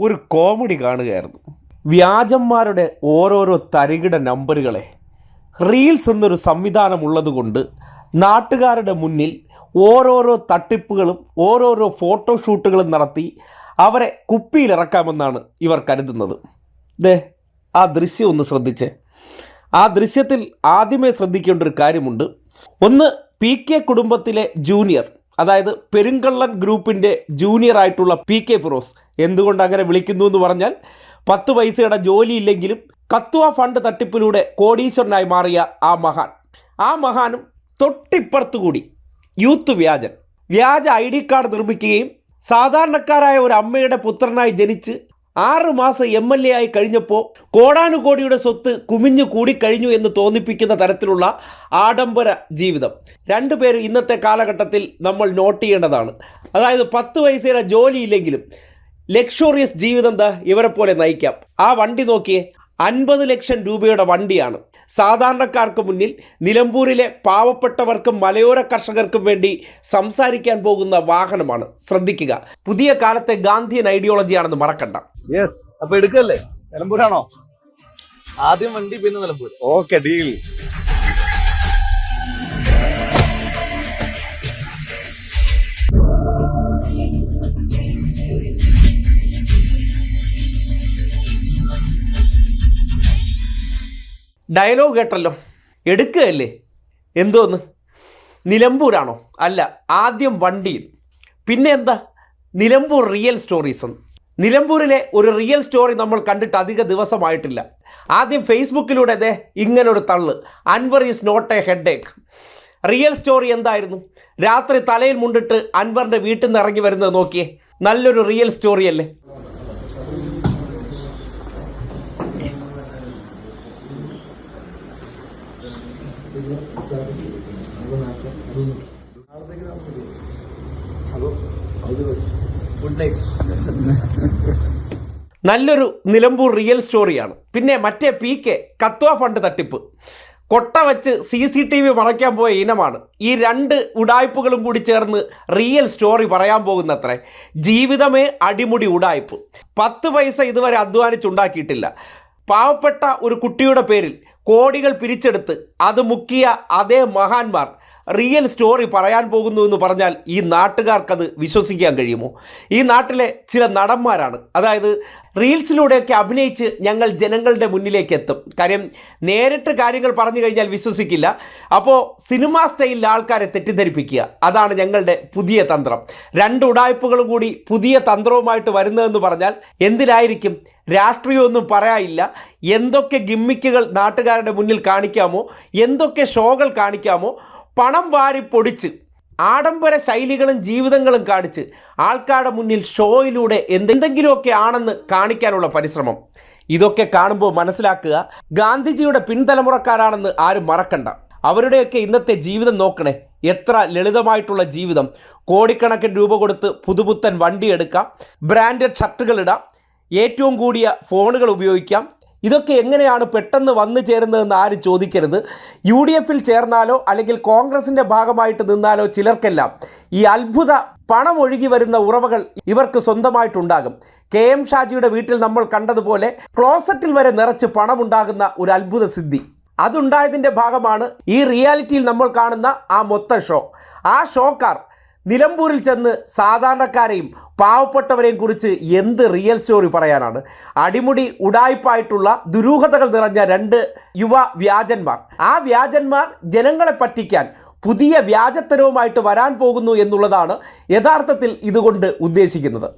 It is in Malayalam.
ഒരു കോമഡി കാണുകയായിരുന്നു. വ്യാജന്മാരുടെ ഓരോരോ തരികിട നമ്പറുകളെ റീൽസ് എന്നൊരു സംവിധാനം ഉള്ളതുകൊണ്ട് നാട്ടുകാരുടെ മുന്നിൽ ഓരോരോ തട്ടിപ്പുകളും ഓരോരോ ഫോട്ടോഷൂട്ടുകളും നടത്തി അവരെ കുപ്പിയിലിറക്കാമെന്നാണ് ഇവർ കരുതുന്നത്. ദേ ആ ദൃശ്യം ഒന്ന് ശ്രദ്ധിച്ചേ. ആ ദൃശ്യത്തിൽ ആദ്യമേ ശ്രദ്ധിക്കേണ്ട ഒരു കാര്യമുണ്ട്. ഒന്ന് പി കെ കുടുംബത്തിലെ ജൂനിയർ അതായത് പെരുങ്കള്ളൻ ഗ്രൂപ്പിന്റെ ജൂനിയർ ആയിട്ടുള്ള പി കെ ഫിറോസ് എന്തുകൊണ്ട് അങ്ങനെ വിളിക്കുന്നു എന്ന് പറഞ്ഞാൽ പത്ത് പൈസയുടെ ജോലിയില്ലെങ്കിലും കത്തുവ ഫണ്ട് തട്ടിപ്പിലൂടെ കോടീശ്വരനായി മാറിയ ആ മഹാൻ. ആ മഹാനും തൊട്ടിപ്പുറത്തു കൂടി യൂത്ത് വ്യാജൻ. വ്യാജ ഐ ഡി കാർഡ് നിർമ്മിക്കുകയും സാധാരണക്കാരായ ഒരു അമ്മയുടെ പുത്രനായി ജനിച്ച് ആറ് മാസം എം എൽ എ ആയി കഴിഞ്ഞപ്പോൾ കോടാനുകോടിയുടെ സ്വത്ത് കുമിഞ്ഞു കൂടിക്കഴിഞ്ഞു എന്ന് തോന്നിപ്പിക്കുന്ന തരത്തിലുള്ള ആഡംബര ജീവിതം. രണ്ടുപേരും ഇന്നത്തെ കാലഘട്ടത്തിൽ നമ്മൾ നോട്ട് ചെയ്യേണ്ടതാണ്. അതായത് പത്ത് പൈസയുടെ ജോലിയില്ലെങ്കിലും ലക്ഷോറിയസ് ജീവിതം എന്താ ഇവരെ പോലെ നയിക്കാം. ആ വണ്ടി നോക്കിയേ അൻപത് ലക്ഷം രൂപയുടെ വണ്ടിയാണ്. സാധാരണക്കാർക്ക് മുന്നിൽ നിലമ്പൂരിലെ പാവപ്പെട്ടവർക്കും മലയോര കർഷകർക്കും വേണ്ടി സംസാരിക്കാൻ പോകുന്ന വാഹനമാണ്. ശ്രദ്ധിക്കുക. പുതിയ കാലത്തെ ഗാന്ധിയൻ ഐഡിയോളജിയാണെന്ന് മറക്കണ്ട. യെസ് അപ്പൊ എടുക്കല്ലേ? നിലമ്പൂരാണോ? ആദ്യം വണ്ടി പിന്നെ നിലമ്പൂർ ഓക്കെ ഡീൽ ഡയലോഗ് കേട്ടല്ലോ. എടുക്കുകയല്ലേ? എന്തോന്ന്? നിലമ്പൂരാണോ? അല്ല ആദ്യം വണ്ടിയിൽ. പിന്നെ എന്താ? നിലമ്പൂർ റിയൽ സ്റ്റോറീസ് എന്ന്. നിലമ്പൂരിലെ ഒരു റിയൽ സ്റ്റോറി നമ്മൾ കണ്ടിട്ട് അധിക ദിവസമായിട്ടില്ല. ആദ്യം ഫേസ്ബുക്കിലൂടെ അതെ ഇങ്ങനൊരു തള്ള്. Anwar is not a headache real story എന്തായിരുന്നു? രാത്രി തലയിൽ മുണ്ടിട്ട് അൻവറിന്റെ വീട്ടിൽ നിന്ന് ഇറങ്ങി വരുന്നത് നോക്കിയേ. നല്ലൊരു റിയൽ സ്റ്റോറി അല്ലേ? ഗുഡ് നൈറ്റ് നല്ലൊരു നിലമ്പൂർ റിയൽ സ്റ്റോറിയാണ് പിന്നെ മറ്റേ പി കെ കത്വ ഫണ്ട് തട്ടിപ്പ്. കൊട്ട വെച്ച് സി സി ടി വി മറയ്ക്കാൻ പോയ ഇനമാണ്. ഈ രണ്ട് ഉടായ്പകളും കൂടി ചേർന്ന് റിയൽ സ്റ്റോറി പറയാൻ പോകുന്നത്രേ. ജീവിതമേ അടിമുടി ഉടായ്പ്. പത്ത് പൈസ ഇതുവരെ അധ്വാനിച്ചുണ്ടാക്കിയിട്ടില്ല. പാവപ്പെട്ട ഒരു കുട്ടിയുടെ പേരിൽ കോടികൾ പിരിച്ചെടുത്ത് അത് മുക്കിയ അതേ മഹാന്മാർ റിയൽ സ്റ്റോറി പറയാൻ പോകുന്നു എന്ന് പറഞ്ഞാൽ ഈ നാട്ടുകാർക്കത് വിശ്വസിക്കാൻ കഴിയുമോ? ഈ നാട്ടിലെ ചില നടന്മാരാണ്. അതായത് റീൽസിലൂടെയൊക്കെ അഭിനയിച്ച് ഞങ്ങൾ ജനങ്ങളുടെ മുന്നിലേക്ക് എത്തും കാര്യം നേരിട്ട് കാര്യങ്ങൾ പറഞ്ഞു കഴിഞ്ഞാൽ വിശ്വസിക്കില്ല. അപ്പോൾ സിനിമാ സ്റ്റൈലിൽ ആൾക്കാരെ തെറ്റിദ്ധരിപ്പിക്കുക. അതാണ് ഞങ്ങളുടെ പുതിയ തന്ത്രം. രണ്ട് ഉടായ്പകളും കൂടി പുതിയ തന്ത്രവുമായിട്ട് വരുന്നതെന്ന് പറഞ്ഞാൽ എന്തിനായിരിക്കും? രാഷ്ട്രീയമൊന്നും പറയാനില്ല. എന്തൊക്കെ ഗിമ്മിക്കുകൾ നാട്ടുകാരുടെ മുന്നിൽ കാണിക്കാമോ? എന്തൊക്കെ ഷോകൾ കാണിക്കാമോ? പണം വാരി പൊടിച്ച് ആഡംബര ശൈലികളും ജീവിതങ്ങളും കാണിച്ച് ആൾക്കാരുടെ മുന്നിൽ ഷോയിലൂടെ എന്തെങ്കിലുമൊക്കെ ആണെന്ന് കാണിക്കാനുള്ള പരിശ്രമം. ഇതൊക്കെ കാണുമ്പോൾ മനസ്സിലാക്കുക ഗാന്ധിജിയുടെ പിൻതലമുറക്കാരാണെന്ന് ആരും മറക്കണ്ട. അവരുടെയൊക്കെ ഇന്നത്തെ ജീവിതം നോക്കണേ എത്ര ലളിതമായിട്ടുള്ള ജീവിതം. കോടിക്കണക്കിന് രൂപ കൊടുത്ത് പുതുപുത്തൻ വണ്ടി എടുക്കാം ബ്രാൻഡഡ് ഷർട്ടുകൾ ഇടാം ഏറ്റവും കൂടിയ ഫോണുകൾ ഉപയോഗിക്കാം ഇതൊക്കെ എങ്ങനെയാണ് പെട്ടെന്ന് വന്നു ചേരുന്നതെന്ന് ആരും ചോദിക്കരുത്. യു ഡി എഫിൽ ചേർന്നാലോ അല്ലെങ്കിൽ കോൺഗ്രസിന്റെ ഭാഗമായിട്ട് നിന്നാലോ ചിലർക്കെല്ലാം ഈ അത്ഭുത പണം ഒഴുകി വരുന്ന ഉറവകൾ ഇവർക്ക് സ്വന്തമായിട്ടുണ്ടാകും. കെ എം ഷാജിയുടെ വീട്ടിൽ നമ്മൾ കണ്ടതുപോലെ ക്ലോസറ്റിൽ വരെ നിറച്ച് പണമുണ്ടാകുന്ന ഒരു അത്ഭുത സിദ്ധി. അതുണ്ടായതിന്റെ ഭാഗമാണ് ഈ റിയാലിറ്റിയിൽ നമ്മൾ കാണുന്ന ആ മൊത്ത ഷോ. ആ ഷോക്കാർ നിലമ്പൂരിൽ ചെന്ന് സാധാരണക്കാരെയും പാവപ്പെട്ടവരെയും കുറിച്ച് എന്ത് റിയൽ സ്റ്റോറി പറയാനാണ്? അടിമുടി ഉടായ്പായിട്ടുള്ള ദുരൂഹതകൾ നിറഞ്ഞ രണ്ട് യുവ വ്യാജന്മാർ. ആ വ്യാജന്മാർ ജനങ്ങളെ പറ്റിക്കാൻ പുതിയ വ്യാജത്തരവുമായിട്ട് വരാൻ പോകുന്നു എന്നുള്ളതാണ് യഥാർത്ഥത്തിൽ ഇതുകൊണ്ട് ഉദ്ദേശിക്കുന്നത്.